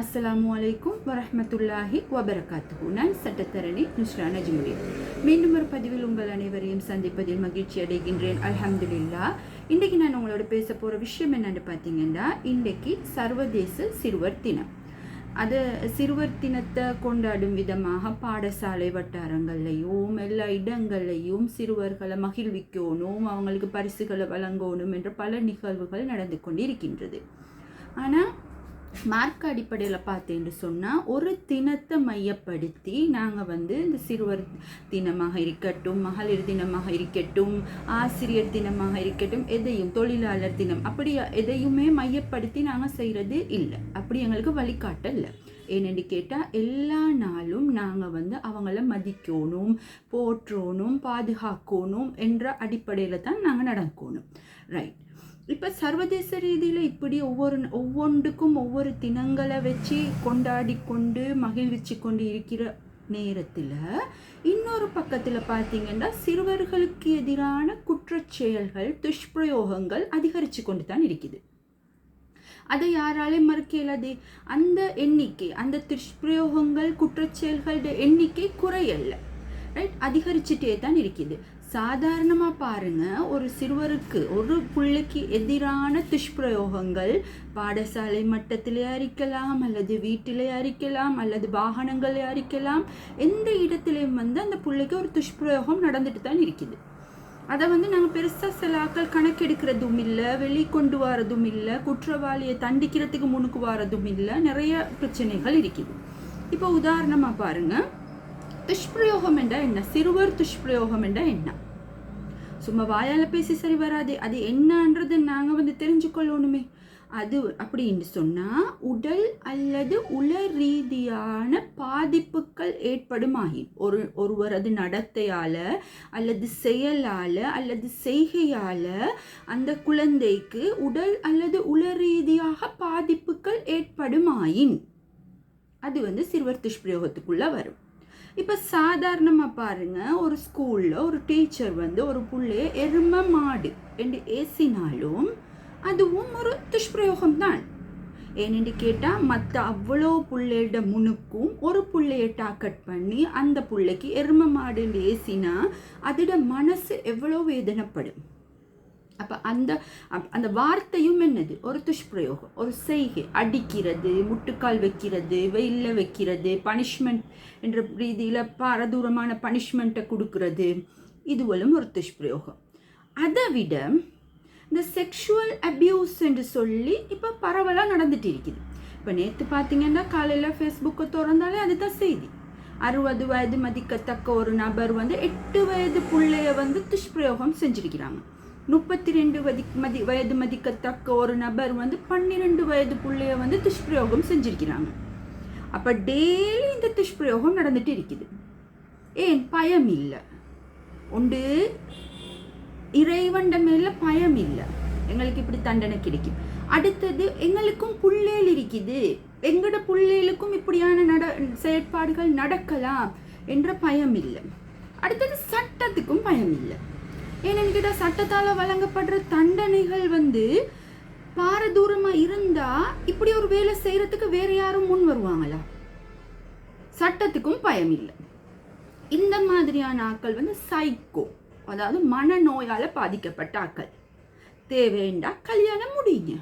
அஸ்ஸலாமு அலைக்கும் வரமத்துல்லாஹி வபரகாத்து நான் சட்டத்தரணி நுஸ்ரா நஜ்முதீன் மீண்டும் ஒரு பதிவில் உங்கள் அனைவரையும் சந்திப்பதில் மகிழ்ச்சி அடைகின்றேன். அல்ஹம்துலில்லா. இன்றைக்கு நான் உங்களோட பேச போகிற விஷயம் என்னென்னு பார்த்தீங்கன்னா இன்றைக்கு சர்வதேச சிறுவர் தினம். அது சிறுவர் தினத்தை கொண்டாடும் விதமாக பாடசாலை வட்டாரங்கள்லையும் எல்லா இடங்கள்லையும் சிறுவர்களை மகிழ்விக்கணும் அவங்களுக்கு பரிசுகளை வழங்கணும் என்ற பல நிகழ்வுகள் நடந்து கொண்டு இருக்கின்றது ஆனால் மார்க் அடிப்படையில் பார்த்தேன்னு சொன்னால் ஒரு தினத்தை மையப்படுத்தி நாங்கள் வந்து இந்த சிறுவர் தினமாக இருக்கட்டும் மகளிர் தினமாக இருக்கட்டும் ஆசிரியர் தினமாக இருக்கட்டும் எதையும் தொழிலாளர் தினம் அப்படி எதையுமே மையப்படுத்தி நாங்கள் செய்கிறது இல்லை. அப்படி எங்களுக்கு வழிகாட்ட இல்லை. ஏனென்று கேட்டால் எல்லா நாளும் நாங்கள் வந்து அவங்கள மதிக்கணும் போற்றணும் பாதுகாக்கணும் என்ற அடிப்படையில் தான் நாங்கள் நடக்கணும் ரைட் இப்போ சர்வதேச ரீதியில் இப்படி ஒவ்வொரு ஒவ்வொன்றுக்கும் ஒவ்வொரு தினங்களை வச்சு கொண்டாடி கொண்டு மகிழ்விச்சு கொண்டு இருக்கிற நேரத்தில் இன்னொரு பக்கத்தில் பார்த்தீங்கன்னா சிறுவர்களுக்கு எதிரான குற்றச்செயல்கள் துஷ்பிரயோகங்கள் அதிகரித்து கொண்டு தான் இருக்குது. அதை யாராலையும் மறுக்க இயலாது? அந்த எண்ணிக்கை அந்த துஷ்பிரயோகங்கள் குற்றச்செயல்களோட எண்ணிக்கை குறையல்ல. ரைட் அதிகரிச்சுட்டே தான் இருக்குது. சாதாரணமாக பாருங்க ஒரு சிறுவருக்கு ஒரு பிள்ளைக்கு எதிரான துஷ்பிரயோகங்கள் பாடசாலை மட்டத்திலே அறிக்கலாம் அல்லது வீட்டிலே அறிக்கலாம் அல்லது வாகனங்களே அறிக்கலாம் எந்த இடத்துலையும் வந்து அந்த பிள்ளைக்கு ஒரு துஷ்பிரயோகம் நடந்துட்டு தான் இருக்குது. அதை வந்து நாங்கள் பெருசாக சில ஆக்கள் கணக்கெடுக்கிறதும் இல்லை வெளிக்கொண்டு வரதும் இல்லை குற்றவாளியை தண்டிக்கிறதுக்கு முன்னுக்கு வரதும் இல்லை நிறைய பிரச்சனைகள் இருக்குது. இப்போ உதாரணமாக பாருங்கள் துஷ்பிரயோகம் என்றால் என்ன? சிறுவர் துஷ்பிரயோகம் என்றால் என்ன? சும்மா வாயால் பேசி சரி வராது. அது என்னன்றது நாங்கள் வந்து தெரிஞ்சுக்கொள்ளணுமே. அது அப்படின்னு சொன்னால் உடல் அல்லது உல ரீதியான பாதிப்புகள் ஏற்படுமாயின். ஒரு ஒருவரது நடத்தையால் அல்லது செயலால் அல்லது செய்கையால் அந்த குழந்தைக்கு உடல் அல்லது உல ரீதியாக பாதிப்புகள் ஏற்படுமாயின். அது வந்து சிறுவர் துஷ்பிரயோகத்துக்குள்ளே வரும். இப்போ சாதாரணமாக பாருங்கள் ஒரு ஸ்கூலில் ஒரு டீச்சர் வந்து ஒரு பிள்ளைய எரும மாடு என்று ஏசினாலும் அதுவும் ஒரு துஷ்பிரயோகம் தான். ஏனென்று கேட்டால் மற்ற அவ்வளோ புள்ளையோட முனுக்கும் ஒரு புள்ளைய டாக்கட் பண்ணி அந்த புள்ளைக்கு எரும மாடுன்னு ஏசினா அதோட மனசு எவ்வளோ வேதனைப்படும். அப்போ அந்த அந்த வார்த்தையும் என்னது? ஒரு துஷ்பிரயோகம். ஒரு செய்கை. அடிக்கிறது முட்டுக்கால் வைக்கிறது வெயிலில் வைக்கிறது பனிஷ்மெண்ட் என்ற ரீதியில் பாரதூரமான பனிஷ்மெண்ட்டை கொடுக்கறது. இதுவெல்லாம் ஒரு துஷ்பிரயோகம். அதை விட இந்த செக்ஷுவல் அப்யூஸ் என்று சொல்லி இப்போ பரவலாக நடந்துட்டு இருக்குது இப்போ நேற்று பார்த்தீங்கன்னா காலையில் ஃபேஸ்புக்கை திறந்தாலே அதுதான் செய்தி. அறுபது வயது மதிக்கத்தக்க ஒரு நபர் வந்து எட்டு வயது பிள்ளைய வந்து துஷ்பிரயோகம் செஞ்சிருக்கிறாங்க. முப்பத்தி ரெண்டு வதி மதி வயது மதிக்கத்தக்க ஒரு நபர் வந்து பன்னிரெண்டு வயது பிள்ளைய வந்து துஷ்பிரயோகம் செஞ்சிருக்கிறாங்க. அப்போ டெய்லி இந்த துஷ்பிரயோகம் நடந்துட்டு இருக்குது ஏன்? பயம் இல்லை. உண்டு. இறைவண்ட மேல பயம் இல்லை. எங்களுக்கு இப்படி தண்டனை கிடைக்கும். அடுத்தது எங்களுக்கும் புள்ளேல் இருக்குது. எங்களோட புள்ளேலுக்கும் இப்படியான நட செயற்பாடுகள் நடக்கலாம் என்ற பயம் இல்லை. அடுத்தது சட்டத்துக்கும் பயம் இல்லை. ஏன்னு கேட்டால் சட்டத்தால் வழங்கப்படுற தண்டனைகள் வந்து பாரதூரமாக இருந்தால் இப்படி ஒரு வேலை செய்கிறதுக்கு வேற யாரும் முன் வருவாங்களா? சட்டத்துக்கும் பயம் இல்லை. இந்த மாதிரியான ஆக்கள் வந்து சைக்கோ அதாவது மனநோயால் பாதிக்கப்பட்ட ஆக்கள் தேவைண்டா கல்யாணம் முடியுங்க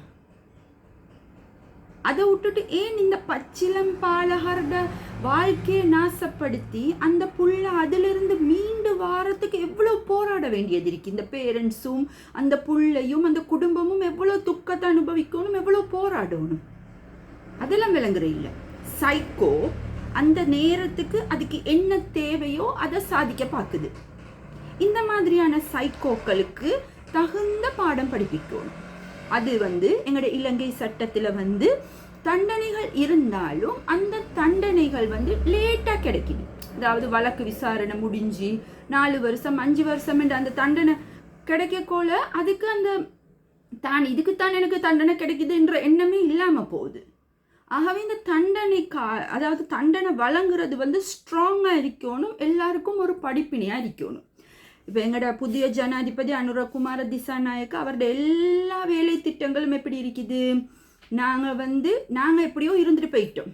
அதை விட்டுட்டு ஏன் இந்த பச்சிலம் பாலகரோட வாழ்க்கையை நாசப்படுத்தி அந்த புள்ள அதிலிருந்து மீண்டு வாரத்துக்கு எவ்வளோ போராட வேண்டியது இருக்கு? இந்த பேரண்ட்ஸும் அந்த புள்ளையும் அந்த குடும்பமும் எவ்வளோ துக்கத்தை அனுபவிக்கணும் எவ்வளோ போராடணும்? அதெல்லாம் விளங்குற இல்லை சைக்கோ அந்த நேரத்துக்கு அதுக்கு என்ன தேவையோ அதை சாதிக்க பார்க்குது இந்த மாதிரியான சைக்கோக்களுக்கு தகுந்த பாடம் படிப்பிக்கணும். அது வந்து எங்களோட இலங்கை சட்டத்தில் வந்து தண்டனைகள் இருந்தாலும் அந்த தண்டனைகள் வந்து லேட்டாக கிடைக்குது. அதாவது வழக்கு விசாரணை முடிஞ்சு நாலு வருஷம் அஞ்சு வருஷம் என்ற அந்த தண்டனை கிடைக்கக்கோல அதுக்கு அந்த தான் இதுக்குத்தான் எனக்கு தண்டனை கிடைக்குதுன்ற எண்ணமே இல்லாமல் போகுது. ஆகவே இந்த தண்டனை கா அதாவது தண்டனை வழங்குறது வந்து ஸ்ட்ராங்காக இருக்கணும் எல்லாருக்கும் ஒரு படிப்பினையாக இருக்கணும். இப்போ எங்களோட புதிய ஜனாதிபதி அனுரகுமார திசாநாயக்க அவரோட எல்லா வேலை திட்டங்களும் எப்படி இருக்குது? நாங்கள் வந்து நாங்கள் எப்படியோ இருந்துட்டு போயிட்டோம்.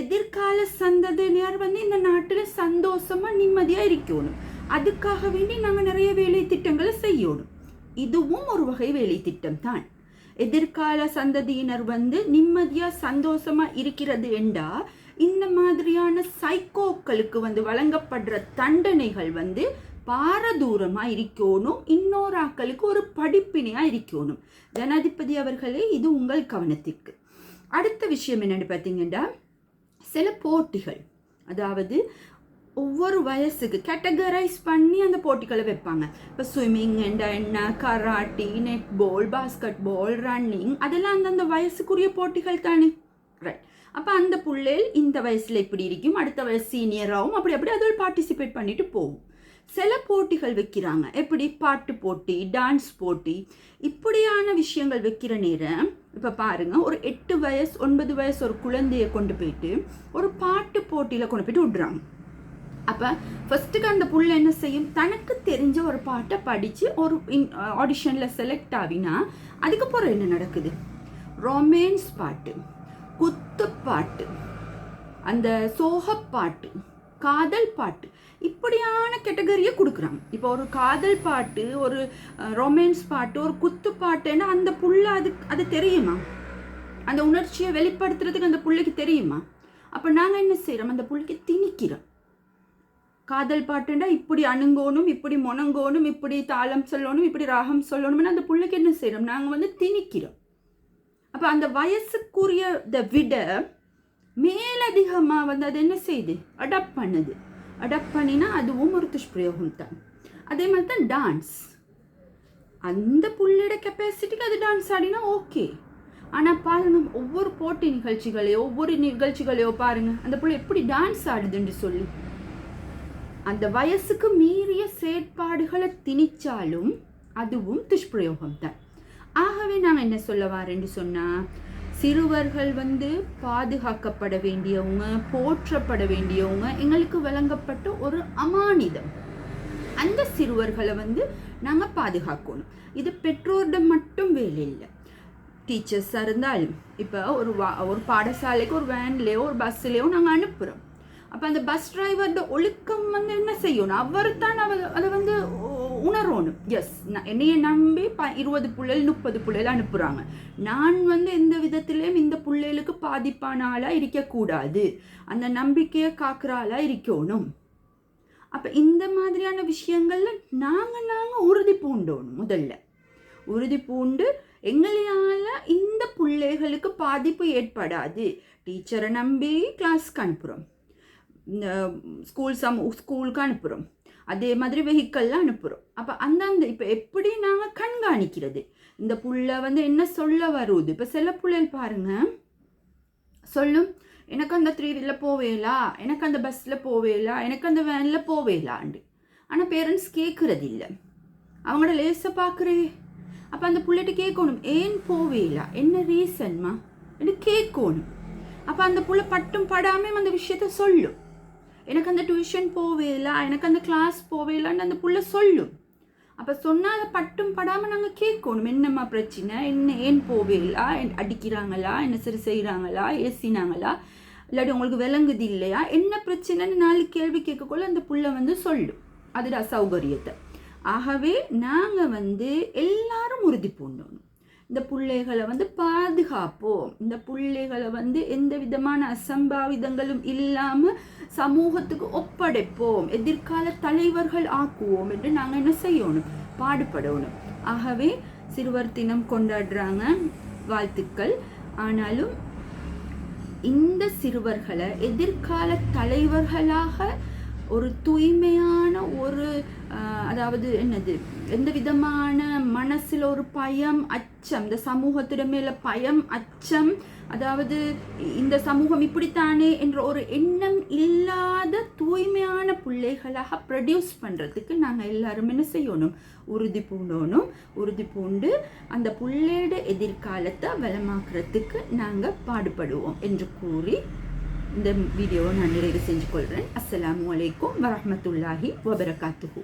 எதிர்கால சந்ததியினர் வந்து இந்த நாட்டில் சந்தோஷமாக நிம்மதியாக இருக்கணும். அதுக்காக வேண்டி நாங்கள் நிறைய வேலை திட்டங்களை செய்யணும். இதுவும் ஒரு வகை வேலை திட்டம் தான். எதிர்கால சந்ததியினர் வந்து நிம்மதியாக சந்தோஷமாக இருக்கிறது என்றா இந்த மாதிரியான சைக்கோக்களுக்கு வந்து வழங்கப்படுற தண்டனைகள் வந்து பாரதூரமாக இருக்கணும். இன்னொரு ஆக்களுக்கு ஒரு படிப்பினையாக இருக்கணும். ஜனாதிபதி அவர்களே இது உங்கள் கவனத்திற்கு. அடுத்த விஷயம் என்னென்னு பார்த்தீங்கன்னா சில போட்டிகள். அதாவது ஒவ்வொரு வயசுக்கு கேட்டகரைஸ் பண்ணி அந்த போட்டிகளை வைப்பாங்க. இப்போ ஸ்விம்மிங் என்ன karate netball basketball running அதெல்லாம் அந்தந்த வயசுக்குரிய போட்டிகள் தானே. ரைட் அப்போ அந்த பிள்ளைகள் இந்த வயசில் இப்படி இருக்கும் அடுத்த வயசு சீனியராகவும் அப்படி அப்படி அதில் பார்ட்டிசிபேட் பண்ணிட்டு போகும். சில போட்டிகள் வைக்கிறாங்க. எப்படி? பாட்டு போட்டி டான்ஸ் போட்டி. இப்படியான விஷயங்கள் வைக்கிற நேரம் இப்போ பாருங்கள் ஒரு எட்டு வயசு ஒன்பது வயசு ஒரு குழந்தைய கொண்டு போயிட்டு ஒரு பாட்டு போட்டியில் கொண்டு போயிட்டு விடுறாங்க. அப்போ ஃபஸ்ட்டுக்கு அந்த புள்ள என்ன செய்யும்? தனக்கு தெரிஞ்ச ஒரு பாட்டை படித்து ஒரு இன் ஆடிஷனில் செலக்ட் ஆகினா அதுக்கப்புறம் என்ன நடக்குது? ரொமேன்ஸ் பாட்டு குத்து பாட்டு அந்த சோகப்பாட்டு காதல் பாட்டு. இப்படியான கேட்டகரியை கொடுக்குறாங்க. இப்போ ஒரு காதல் பாட்டு ஒரு ரொமான்ஸ் பாட்டு ஒரு குத்து பாட்டுன்னா அந்த புள்ள அது அது தெரியுமா? அந்த உணர்ச்சியை வெளிப்படுத்துறதுக்கு அந்த பிள்ளைக்கு தெரியுமா? அப்போ நாங்கள் என்ன செய்கிறோம் அந்த பிள்ளைக்கு திணிக்கிறோம். காதல் பாட்டுண்டா இப்படி அணுங்கோணும் இப்படி முணங்கோணும் இப்படி தாளம் சொல்லணும் இப்படி ராகம் சொல்லணும்னு அந்த பிள்ளைக்கு என்ன செய்கிறோம் நாங்கள் வந்து திணிக்கிறோம். அப்போ அந்த வயசுக்குரியதை விட மேலதிகமாக வந்து அது என்ன செய்யுது அடாப்ட் பண்ணுது. அடாப்ட் பண்ணினா அதுவும் ஒரு துஷ்பிரயோகம் தான் அதே மாதிரி தான் டான்ஸ் அந்த புள்ளிட கெப்பாசிட்டிக்கு அது டான்ஸ் ஆடினா ஓகே ஆனால் பாருங்க ஒவ்வொரு போட்டி நிகழ்ச்சிகளையோ ஒவ்வொரு நிகழ்ச்சிகளையோ பாருங்கள் அந்த புள்ள எப்படி டான்ஸ் ஆடுதுன்னு சொல்லி. அந்த வயசுக்கு மீறிய செயற்பாடுகளை திணிச்சாலும் அதுவும் துஷ்பிரயோகம் தான் ஆகவே நாங்கள் என்ன சொல்ல வாரேன்னு சொன்னால் சிறுவர்கள் வந்து பாதுகாக்கப்பட வேண்டியவங்க போற்றப்பட வேண்டியவங்க எங்களுக்கு வழங்கப்பட்ட ஒரு அமானிதம். அந்த சிறுவர்களை வந்து நாங்கள் பாதுகாக்கணும். இது பெற்றோர்கிட்ட மட்டும் வேலை இல்லை. டீச்சர்ஸாக இருந்தாலும் இப்போ ஒரு வா ஒரு பாடசாலைக்கு ஒரு வேன்லேயோ ஒரு பஸ்ஸுலேயோ நாங்கள் அனுப்புகிறோம் அப்போ அந்த பஸ் டிரைவரோட ஒழுக்கம் வந்து என்ன செய்யணும்? அவர் தான் அதை வந்து உணரணும் எஸ் என்னைய நம்பி ப இருபது புள்ளைகள் முப்பது புள்ளைகள் அனுப்புகிறாங்க நான் வந்து எந்த விதத்திலையும் இந்த பிள்ளைகளுக்கு பாதிப்பான ஆளாக இருக்கக்கூடாது. அந்த நம்பிக்கையை காக்கிற ஆளாக இருக்கணும். அப்போ இந்த மாதிரியான விஷயங்கள்ல நாங்கள் நாங்கள் உறுதி பூண்டோணும் முதல்ல. உறுதி பூண்டு எங்களையால் இந்த பிள்ளைகளுக்கு பாதிப்பு ஏற்படாது. டீச்சரை நம்பி கிளாஸ்க்கு அனுப்புகிறோம் இந்த ஸ்கூல் சம் ஸ்கூலுக்கு அனுப்புகிறோம் அதே மாதிரி வெஹிக்கல்லாம் அனுப்புகிறோம் அப்போ அந்தந்த இப்போ எப்படி நாங்கள் கண்காணிக்கிறது? இந்த புள்ள வந்து என்ன சொல்ல வருது? இப்போ சில புள்ளைகள் பாருங்கள் சொல்லும். எனக்கு அந்த த்ரீவில் போவேலா? எனக்கு அந்த பஸ்ஸில் போவேலா? எனக்கு அந்த வேனில் போவேலாண்டு ஆனால் பேரண்ட்ஸ் கேட்குறது இல்லை அவங்களோட லேசை பார்க்குறே அப்போ அந்த புள்ளைகிட்ட கேட்கணும். ஏன் போவேலா? என்ன ரீசன்மா என்று கேட்கணும். அப்போ அந்த புள்ள பட்டும் படாமல் அந்த விஷயத்த சொல்லும். எனக்கு அந்த டியூஷன் போவேலா எனக்கு அந்த கிளாஸ் போவேலான்னு அந்த புள்ள சொல்லும். அப்போ சொன்னால் அதை பட்டும் படாமல் நாங்கள் கேட்கணும். என்னம்மா பிரச்சனை? என்ன ஏன் போவேலா அடிக்கிறாங்களா? என்ன சரி செய்கிறாங்களா ஏசினாங்களா? இல்லாட்டி உங்களுக்கு விளங்குது இல்லையா? என்ன பிரச்சனைன்னு நாலு கேள்வி கேட்கக்குள்ள அந்த புள்ள வந்து சொல்லும். அதோட அசௌகரியத்தை ஆகவே நாங்கள் வந்து எல்லாரும் உறுதி பூண்டோம் இந்த பிள்ளைகளை வந்து பாதுகாப்போம். இந்த பிள்ளைகளை வந்து எந்த விதமான அசம்பாவிதங்களும் இல்லாமல் சமூகத்துக்கு ஒப்படைப்போம். எதிர்கால தலைவர்கள் ஆக்குவோம் என்று நாங்கள் என்ன செய்யணும்? பாடுபடணும். ஆகவே சிறுவர் தினம் கொண்டாடுறாங்க வாழ்த்துக்கள். ஆனாலும் இந்த சிறுவர்களை எதிர்கால தலைவர்களாக ஒரு தூய்மையான ஒரு அதாவது என்னது? எந்த விதமான மனசில் ஒரு பயம் அச்சம் இந்த சமூகத்திட மேல பயம் அச்சம் அதாவது இந்த சமூகம் இப்படித்தானே என்ற ஒரு எண்ணம் இல்லாத தூய்மையான பிள்ளைகளாக ப்ரொடியூஸ் பண்ணுறதுக்கு நாங்கள் எல்லாரும் என்ன செய்யணும்? உறுதி பூண்டணும். உறுதி பூண்டு அந்த பிள்ளையோட எதிர்காலத்தை வளமாக்குறதுக்கு நாங்கள் பாடுபடுவோம் என்று கூறி இந்த வீடியோவை நான் நிறைவு செஞ்சு கொள்கிறேன் அஸ்லாம் வலைக்கம் வரமத்துல்லாஹி வபரகாத்துஹூ.